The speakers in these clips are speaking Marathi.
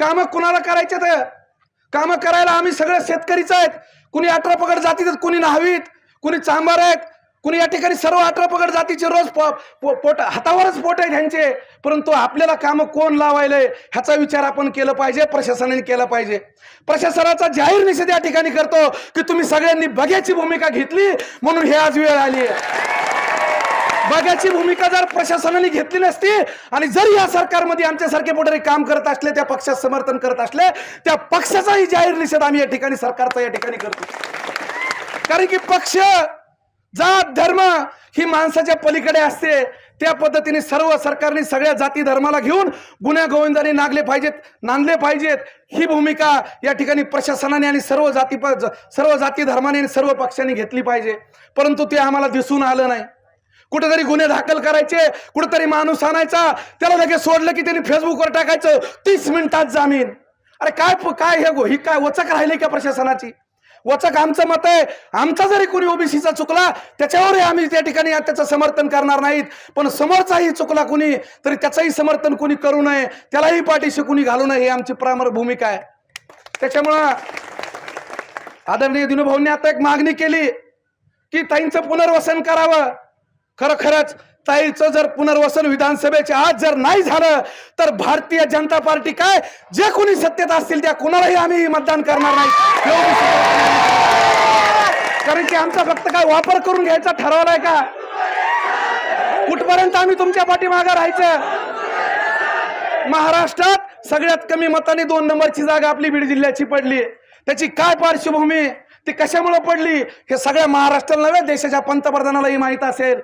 कामं कुणाला करायचे तर? कामं करायला आम्ही सगळे शेतकरीच आहेत. कुणी अठरा पगड जातीत कुणी न्हावीत कुणी चांबार आहेत. कुणी या ठिकाणी सर्व अठरा पगड जातीचे रोज पो- पो- पोट हातावरच पोट आहे त्यांचे परंतु आपल्याला कामं कोण लावायलंय ह्याचा विचार आपण केलं पाहिजे प्रशासनाने केला पाहिजे. प्रशासनाचा जाहीर निषेध या ठिकाणी करतो की तुम्ही सगळ्यांनी बघ्याची भूमिका घेतली म्हणून हे आज वेळ आली बघ्याची भूमिका जर प्रशासनाने घेतली नसती आणि जर या सरकारमध्ये आमच्यासारखे पुढारी काम करत असले त्या पक्षात समर्थन करत असले त्या पक्षाचाही जाहीर निषेध आम्ही या ठिकाणी सरकारचा या ठिकाणी करतो. कारण की पक्ष जात धर्म ही माणसाच्या पलीकडे असते. त्या पद्धतीने सर्व सरकारने सगळ्या जाती धर्माला घेऊन गुन्ह्या गोविंदाने नागले पाहिजेत नांदले पाहिजेत. ही भूमिका या ठिकाणी प्रशासनाने आणि सर्व जाती सर्व जाती धर्माने आणि सर्व पक्षांनी घेतली पाहिजे. परंतु ते आम्हाला दिसून आलं नाही. कुठेतरी गुन्हे दाखल करायचे कुठेतरी माणूस आणायचा त्याला लगेच सोडलं की त्यांनी फेसबुकवर टाकायचं तीस मिनिटात जामीन. अरे काय काय हे गो- ही काय वचक राहिली का प्रशासनाची? वचक आमचं मत आहे. आमचा जरी कोणी ओबीसीचा चुकला त्याच्यावरही आम्ही त्या ठिकाणी त्याचं समर्थन करणार नाहीत. पण समोरचाही चुकला कुणी तरी त्याचंही समर्थन कोणी करू नये. त्यालाही पाठीशी कुणी घालू नये ही आमची प्रामर भूमिका आहे. त्याच्यामुळं आदरणीय दिनूभाऊंनी आता एक मागणी केली की ताईंचं पुनर्वसन करावं. खरोखरच ताईचं जर पुनर्वसन विधानसभेच्या आज जर नाही झालं तर भारतीय जनता पार्टी काय? जे कोणी सत्तेत असतील त्या कुणालाही आम्ही मतदान करणार नाही. कारण की आमचा फक्त काय वापर करून घ्यायचा ठरवलाय का? कुठपर्यंत आम्ही तुमच्या पाठीमागं राहायचं? महाराष्ट्रात सगळ्यात कमी मताने दोन नंबरची जागा आपली बीड जिल्ह्याची पडली. त्याची काय पार्श्वभूमी? ती कशामुळे पडली? हे सगळ्या महाराष्ट्राला नव्हे देशाच्या पंतप्रधानालाही माहीत असेल.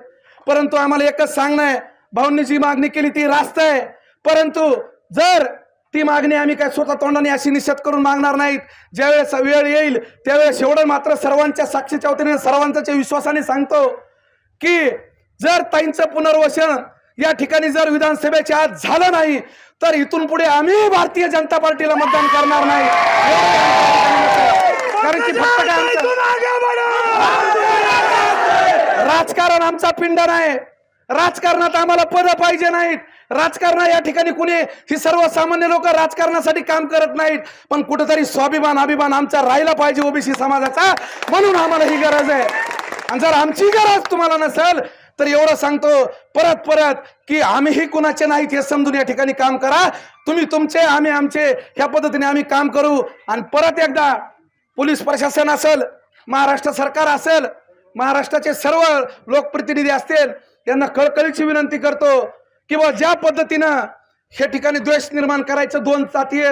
परंतु आम्हाला एकच सांगणं आहे. भाऊंनी जी मागणी केली ती रास्त आहे. परंतु जर ती मागणी आम्ही काय स्वतः तोंडाने अशी निषेध करून मागणार नाहीत ज्यावेळेस वेळ येईल त्यावेळेस एवढं मात्र सर्वांच्या साक्षीच्या वतीने सर्वांच्या विश्वासाने सांगतो की जर ताईंचं पुनर्वसन या ठिकाणी जर विधानसभेच्या आज झालं नाही तर इथून पुढे आम्ही भारतीय जनता पार्टीला मतदान करणार नाही. कारण की फक्त काय राजकारण आमचा पिंड नाही राजकारणात आम्हाला पद पाहिजे नाहीत. राजकारण या ठिकाणी कुणी ही सर्वसामान्य लोक राजकारणासाठी काम करत नाहीत. पण कुठेतरी स्वाभिमान अभिमान आमचा राहिला पाहिजे ओबीसी समाजाचा. म्हणून आम्हाला ही गरज आहे. आणि जर आमची गरज तुम्हाला नसेल तर एवढं सांगतो परत परत की आम्हीही कुणाचे नाहीत हे समजून या ठिकाणी काम करा. तुम्ही तुमचे आम्ही आमचे. ह्या पद्धतीने आम्ही काम करू. आणि परत एकदा पोलीस प्रशासन असेल महाराष्ट्र सरकार असेल महाराष्ट्राचे सर्व लोकप्रतिनिधी असतील यांना कळकळीची विनंती करतो किंवा ज्या पद्धतीनं हे ठिकाणी द्वेष निर्माण करायचं दोन जातीय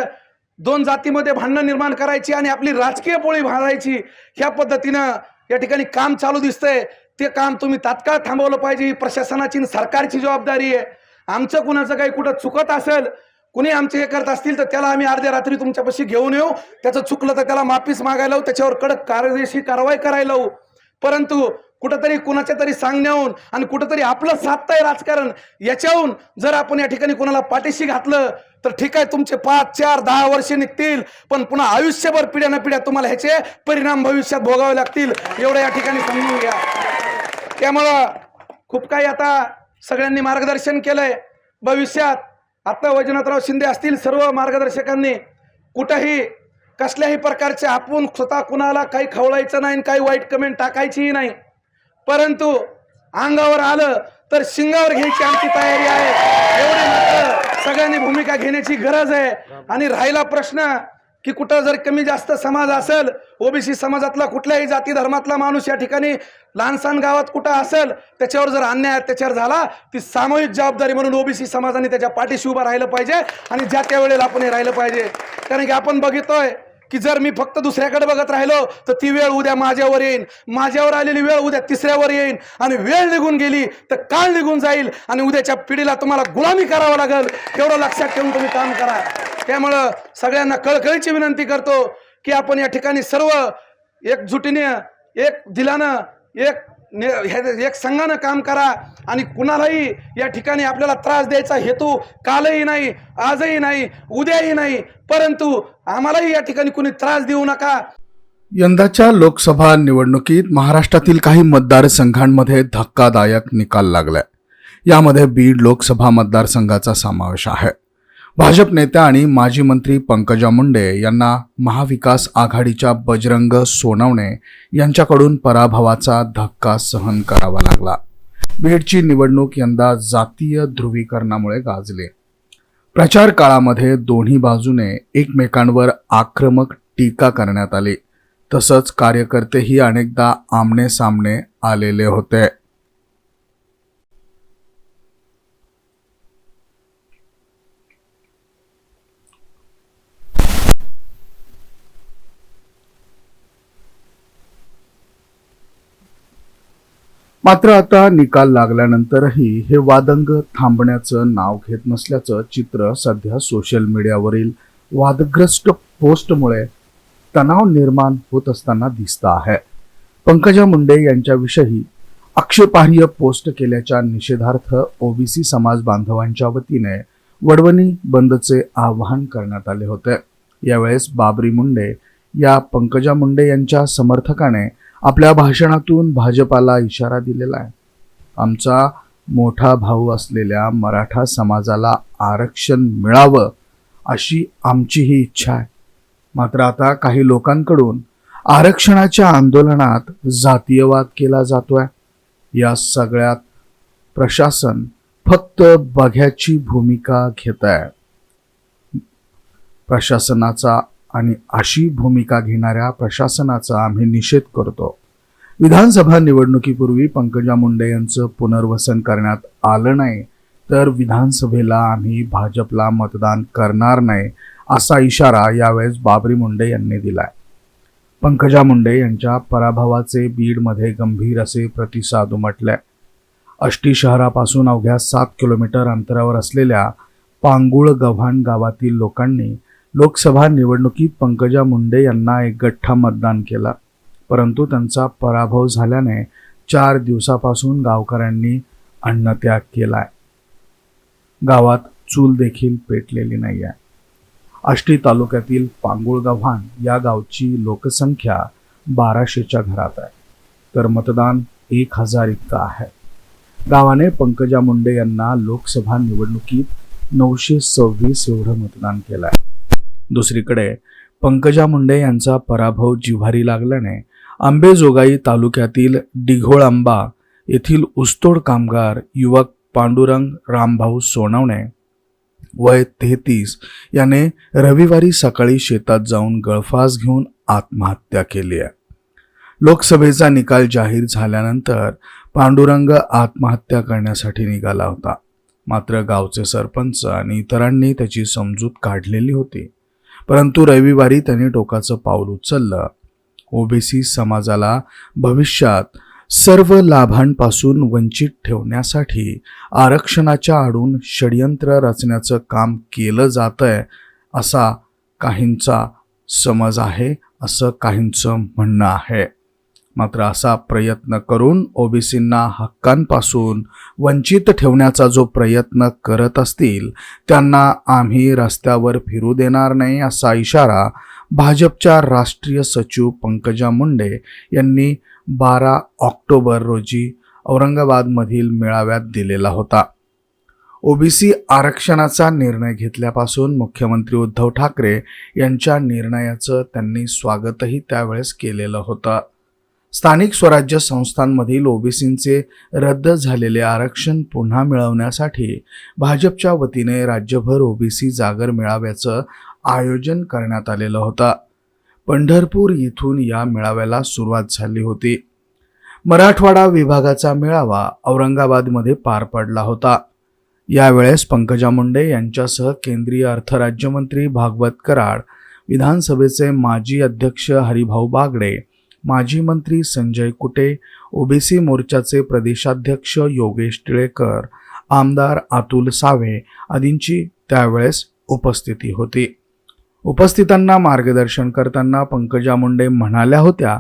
दोन जातीमध्ये भांडणं निर्माण करायची आणि आपली राजकीय पोळी भांडायची ह्या पद्धतीनं या ठिकाणी काम चालू दिसतंय. ते काम तुम्ही तात्काळ थांबवलं पाहिजे. ही प्रशासनाची सरकारची जबाबदारी आहे. आमचं कुणाचं काही कुठं चुकत असेल कुणी आमचे हे करत असतील तर त्याला आम्ही अर्ध्या रात्री तुमच्यापाशी घेऊन येऊ. त्याचं चुकलं तर त्याला माफीच मागायला लावू. त्याच्यावर कडक कार्यदेशी कारवाई करायला लावू. परंतु कुठंतरी कुणाच्या तरी सांगण्याहून आणि कुठंतरी आपलं साधताय राजकारण याच्याहून जर आपण या ठिकाणी कुणाला पाठीशी घातलं तर ठीक आहे तुमचे पाच चार दहा वर्षे निघतील पण पुन्हा आयुष्यभर पिढ्यानं पिढ्या तुम्हाला ह्याचे परिणाम भविष्यात भोगावे लागतील. एवढं या ठिकाणी समजून घ्या. त्यामुळं खूप काही आता सगळ्यांनी मार्गदर्शन केलंय. भविष्यात आता वैजनाथराव शिंदे असतील सर्व मार्गदर्शकांनी कुठंही कसल्याही प्रकारचे आपण स्वतः कुणाला काही खवळायचं नाही आणि काही वाईट कमेंट टाकायचीही नाही. परंतु अंगावर आलं तर शिंगावर घ्यायची आमची तयारी आहे. एवढी मात्र सगळ्यांनी भूमिका घेण्याची गरज आहे. आणि राहिला प्रश्न की कुठं जर कमी जास्त समाज असेल ओबीसी समाजातला कुठल्याही जाती धर्मातला माणूस या ठिकाणी लहानसहान गावात कुठं असेल त्याच्यावर जर अन्याय अत्याचार झाला ती सामूहिक जबाबदारी म्हणून ओबीसी समाजाने त्याच्या पाठीशी उभं राहिलं पाहिजे आणि ज्या त्या वेळेला आपण हे राहिलं पाहिजे. कारण की आपण बघितोय की जर मी फक्त दुसऱ्याकडे बघत राहिलो तर ती वेळ उद्या माझ्यावर येईन. माझ्यावर आलेली वेळ उद्या तिसऱ्यावर येईन. आणि वेळ निघून गेली तर काळ निघून जाईल. आणि उद्याच्या पिढीला तुम्हाला गुलामी करावं लागेल. तेवढं लक्षात ठेवून तुम्ही काम करा. त्यामुळं सगळ्यांना कळकळीची विनंती करतो की आपण या ठिकाणी सर्व एकजुटीने एक दिलानं एक ने- हे- एक संघानं काम करा आणि कुणालाही या ठिकाणी आपल्याला त्रास द्यायचा हेतू कालही नाही आजही नाही उद्याही नाही परंतु आम्हालाही या ठिकाणी कुणी त्रास देऊ नका. यंदाच्या लोकसभा निवडणुकीत महाराष्ट्रातील काही मतदारसंघांमध्ये धक्कादायक निकाल लागलाय. यामध्ये बीड लोकसभा मतदारसंघाचा समावेश आहे. भाजप नेत्या आणि माजी मंत्री पंकजा मुंडे यांना महाविकास आघाडीच्या बजरंग सोनवणे यांच्याकडून पराभवाचा धक्का सहन करावा लागला. बीडची निवडणूक यंदा जातीय ध्रुवीकरणामुळे गाजली. प्रचार काळामध्ये दोन्ही बाजूने एकमेकांवर आक्रमक टीका करण्यात आली. तसंच कार्यकर्तेही अनेकदा आमने सामने आलेले होते. मात्र आता निकाल लागल्यानंतरही हे वादंग थांबण्याचं नाव घेत नसल्याचं चित्र सध्या सोशल मीडियावरील वादग्रस्त पोस्टमुळे तणाव निर्माण होत असताना दिसत आहे. पंकजा मुंडे यांच्याविषयी आक्षेपार्ह पोस्ट केल्याच्या निषेधार्थ ओबीसी समाज बांधवांच्या वतीने वडवणी बंदचे आवाहन करण्यात आले होते. यावेळेस बाबरी मुंडे या पंकजा मुंडे यांच्या समर्थकाने आपल्या भाषणातून भाजपाला इशारा दिलेला आहे. आमचा मोठा भाऊ असलेल्या मराठा समाजाला आरक्षण मिळावं अशी आमचीही इच्छा आहे. मात्र आता काही लोकांकडून आरक्षणाच्या आंदोलनात जातीयवाद केला जातोय. या सगळ्यात प्रशासन फक्त बघ्याची भूमिका घेत आहे प्रशासनाचा आणि अशी भूमिका घेणाऱ्या प्रशासनाचा आम्ही निषेध करतो. विधानसभा निवडणुकीपूर्वी पंकजा मुंडे यांचं पुनर्वसन करण्यात आलं नाही तर विधानसभेला आम्ही भाजपला मतदान करणार नाही असा इशारा यावेळेस बाबरी मुंडे यांनी दिलाय. पंकजा मुंडे यांच्या पराभवाचे बीडमध्ये गंभीर असे प्रतिसाद उमटले. अष्टी शहरापासून अवघ्या सात किलोमीटर अंतरावर असलेल्या पांगुळ गव्हाण गावातील लोकांनी लोकसभा निवडणुकीत पंकजा मुंडे यांना एक गठ्ठा मतदान केला. परंतु त्यांचा पराभव झाल्याने चार दिवसापासून गावकऱ्यांनी अन्नत्याग केलाय. गावात चूल देखील पेटलेली नाही आहे आष्टी तालुक्यातील पांगुळ गव्हाण या गावची लोकसंख्या बाराशेच्या घरात आहे. तर मतदान एक हजार इतकं आहे. गावाने पंकजा मुंडे यांना लोकसभा निवडणुकीत नऊशे सव्वीस एवढं मतदान केलं आहे दुसरीकडे पंकजा मुंडे यांचा पराभव जिव्हारी लागल्याने आंबेजोगाई तालुक्यातील डिघोळांबा येथील उस्तोड कामगार युवक पांडुरंग रामभाऊ सोनवणे वय तेहतीस याने रविवारी सकाळी शेतात जाऊन गळफास घेऊन आत्महत्या केली आहे. लोकसभेचा निकाल जाहीर झाल्यानंतर पांडुरंग आत्महत्या करण्यासाठी निघाला होता. मात्र गावचे सरपंच आणि इतरांनी त्याची समजूत काढलेली होती. परंतु रविवारी त्यांनी टोकाचं पाऊल उचललं. ओबीसी समाजाला भविष्यात सर्व लाभांपासून वंचित ठेवण्यासाठी आरक्षणाच्या आडून षडयंत्र रचण्याचं काम केलं जातंय असा काहींचा समज आहे असं काहींचं म्हणणं आहे. मात्र असा प्रयत्न करून ओबीसींना हक्कांपासून वंचित ठेवण्याचा जो प्रयत्न करत असतील त्यांना आम्ही रस्त्यावर फिरू देणार नाही असा इशारा भाजपच्या राष्ट्रीय सचिव पंकजा मुंडे यांनी बारा ऑक्टोबर रोजी औरंगाबादमधील मेळाव्यात दिलेला होता. ओबीसी आरक्षणाचा निर्णय घेतल्यापासून मुख्यमंत्री उद्धव ठाकरे यांच्या निर्णयाचं त्यांनी स्वागतही त्यावेळेस केलेलं होतं. स्थानिक स्वराज्य संस्थांमधील ओबीसींचे रद्द झालेले आरक्षण पुन्हा मिळवण्यासाठी भाजपच्या वतीने राज्यभर ओबीसी जागर मेळाव्याचं आयोजन करण्यात आलेलं होतं. पंढरपूर येथून या मेळाव्याला सुरुवात झाली होती. मराठवाडा विभागाचा मेळावा औरंगाबादमध्ये पार पडला होता. यावेळेस पंकजा मुंडे यांच्यासह केंद्रीय अर्थराज्यमंत्री भागवत कराड विधानसभेचे माजी अध्यक्ष हरिभाऊ बागडे माजी मंत्री संजय कुटे ओबीसी मोर्चाचे प्रदेशाध्यक्ष योगेश टिळेकर आमदार अतुल सावे आदींची त्यावेळेस उपस्थिती होती. उपस्थितांना मार्गदर्शन करताना पंकजा मुंडे म्हणाल्या होत्या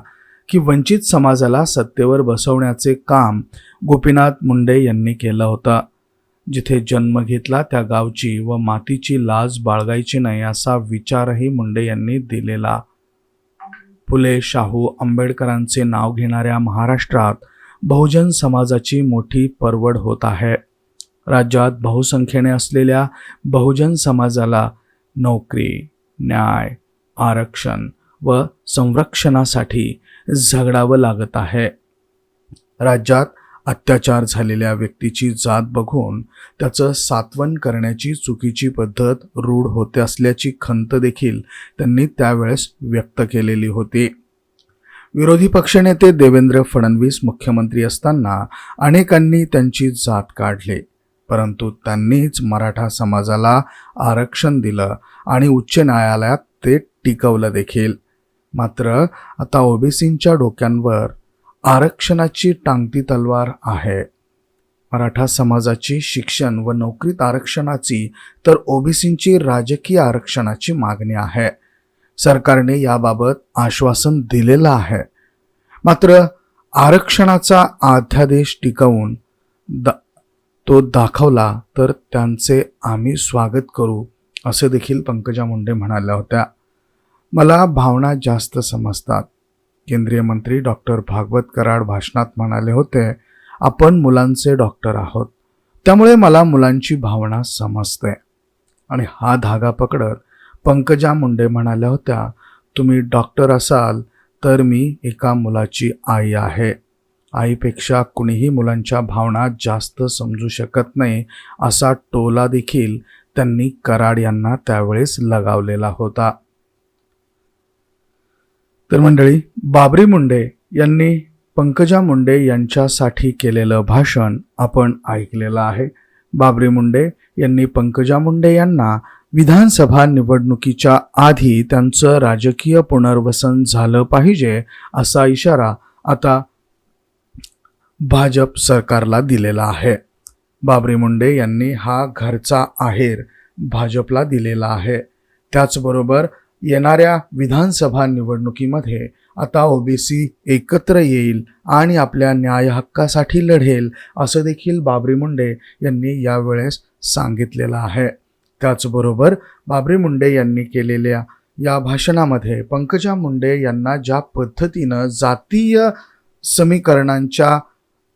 की वंचित समाजाला सत्तेवर बसवण्याचे काम गोपीनाथ मुंडे यांनी केलं होतं. जिथे जन्म घेतला त्या गावची व मातीची लाज बाळगायची नाही असा विचारही मुंडे यांनी दिलेला फुले शाहू आंबेडकरांचे नाव घेणाऱ्या महाराष्ट्रात बहुजन समाजाची मोठी परवड होत आहे. राज्यात बहुसंख्येने असलेल्या बहुजन समाजाला नोकरी न्याय आरक्षण व संरक्षणासाठी झगडावं लागत आहे. राज्यात अत्याचार झालेल्या व्यक्तीची जात बघून त्याचं सात्वन करण्याची चुकीची पद्धत रूढ होते असल्याची खंत देखील त्यांनी त्यावेळेस व्यक्त केलेली होती. विरोधी पक्षनेते देवेंद्र फडणवीस मुख्यमंत्री असताना अनेकांनी त्यांची जात काढली परंतु त्यांनीच मराठा समाजाला आरक्षण दिलं आणि उच्च न्यायालयात ते टिकवलं देखील. मात्र आता ओबीसींच्या डोक्यांवर आरक्षणाची टांगती तलवार आहे. मराठा समाजाची शिक्षण व नोकरीत आरक्षणाची तर ओबीसींची राजकीय आरक्षणाची मागणी आहे. सरकारने याबाबत आश्वासन दिलेलं आहे. मात्र आरक्षणाचा अध्यादेश टिकवून द तो दाखवला तर त्यांचे आम्ही स्वागत करू असे देखील पंकजा मुंडे म्हणाल्या होत्या. मला भावना जास्त समजतात. केंद्रीय मंत्री डॉक्टर भागवत कराड भाषणात म्हणाले होते आपण मुलांचे डॉक्टर आहोत. त्यामुळे मला मुलांची भावना समजते. आणि हा धागा पकडत पंकजा मुंडे म्हणाल्या होत्या तुम्ही डॉक्टर असाल तर मी एका मुलाची आई आहे. आईपेक्षा कुणीही मुलांच्या भावना जास्त समजू शकत नाही असा टोला देखील त्यांनी कराड यांना त्यावेळेस लगावलेला होता. तर मंडळी बाबरी मुंडे यांनी पंकजा मुंडे यांच्यासाठी केलेलं भाषण आपण ऐकलेलं आहे. बाबरी मुंडे यांनी पंकजा मुंडे यांना विधानसभा निवडणुकीच्या आधी त्यांचं राजकीय पुनर्वसन झालं पाहिजे असा इशारा आता भाजप सरकारला दिलेला आहे. बाबरी मुंडे यांनी हा घरचा आहेर भाजपला दिलेला आहे. त्याचबरोबर येणाऱ्या विधानसभा निवडणुकीमध्ये आता ओबीसी एकत्र येईल आणि आपल्या न्याय हक्कासाठी लढेल असं देखील बाबरी मुंडे यांनी यावेळेस सांगितलेलं आहे. त्याचबरोबर बाबरी मुंडे यांनी केलेल्या या भाषणामध्ये पंकजा मुंडे यांना ज्या पद्धतीनं जातीय समीकरणांच्या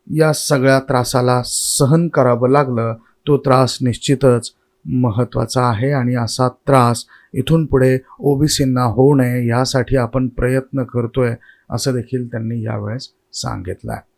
या सगळ्या त्रासाला सहन करावं लागलं तो त्रास निश्चितच महत्त्वाचा आहे आणि असा त्रास इथून पुढे ओबीसींना होऊ नये यासाठी आपण प्रयत्न करतोय असं देखील त्यांनी यावेळेस सांगितलं आहे